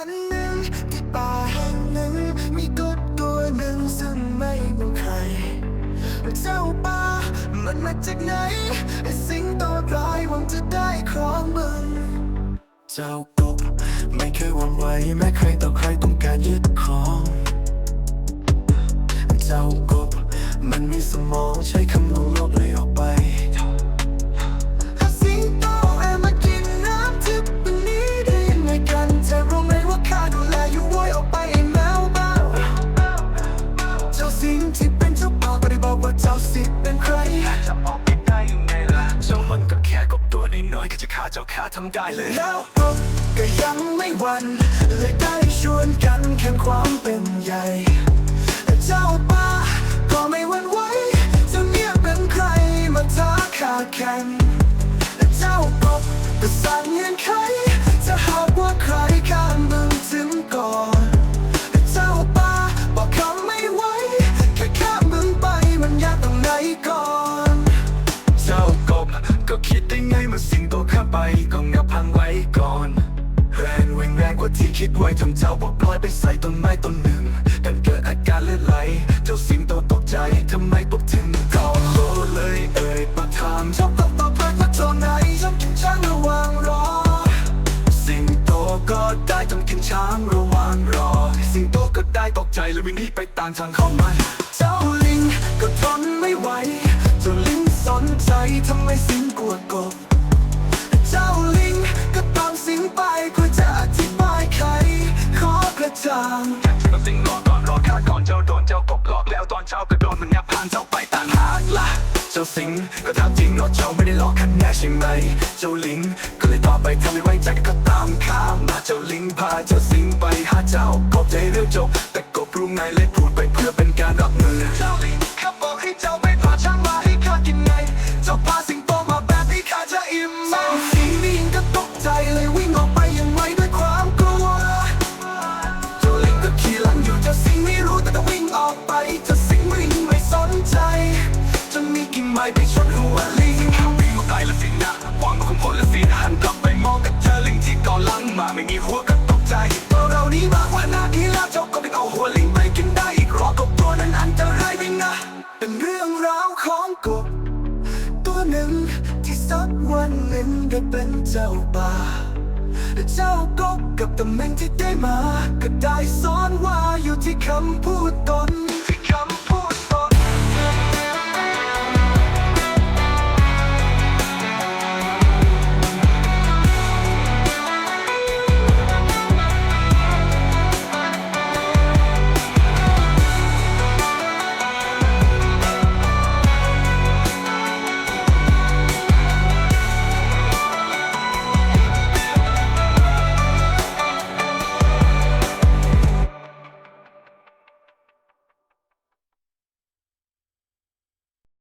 วันหนึ่งที่ป่าแห่งหนึ่งมีกบตัวหนึ่งซึ่งไม่บอกใครเจ้าป่ามันมาจากไหนไอ้สิงโตร้ายหวังจะได้ครองมึง เจ้ากบไม่เคยหวั่นไหวแม้ใครต่อใครต้องการยึดครองเจ้ากบมันมีสมองใช้คำนวณโลกเลยออกไป เจ้าข้าทำได้เลย แล้วกบก็ยังไม่หวันเลยได้ชวนกันแข่งความเป็นใหญ่ เจ้าป้าก็ไม่ ได้ไงเมื่อสิ่งโตข้าไปก็งับพังไว้ก่อน แรงเวงแรงกว่าที่คิดไว้ทำเจ้าบอกปล่อยไปใส่ต้นไม้ต้นหนึ่งกันเกิดอาการเลือดไหล เจ้าสิงโตตกใจทำไมปบถึงก่อนโตเลยเอ่ยประทามชอบตบตอบเพื่อนว่าโจไหนชอบกินช้างระวังรอ สิงโตก็ได้ต้องกินช้างระวังรอ สิงโตก็ได้ตกใจเลยวิ่งหนีไปต่างทางเข้ามาเจ้าิงก็ถามจริงว่าเจ้าไม่ได้หลอกขันแน่ใช่ไหม เจ้าลิง ก็เลยตอบไปทำไม่ไว้ใจก็ตามข้ามมาเจ้าลิงพาเจ้าสิงไปหาเจ้ากบใจเรื่องจบแต่กบรู้ไงเลยพูดไปเพื่อเป็นการรับมือ หนึ่ง ที่สักวันหนึ่งได้เป็นเจ้าป่าเจ้าก็กับตำแหน่งที่ได้มา ก็ได้สอนว่าอยู่ที่คำพูดตน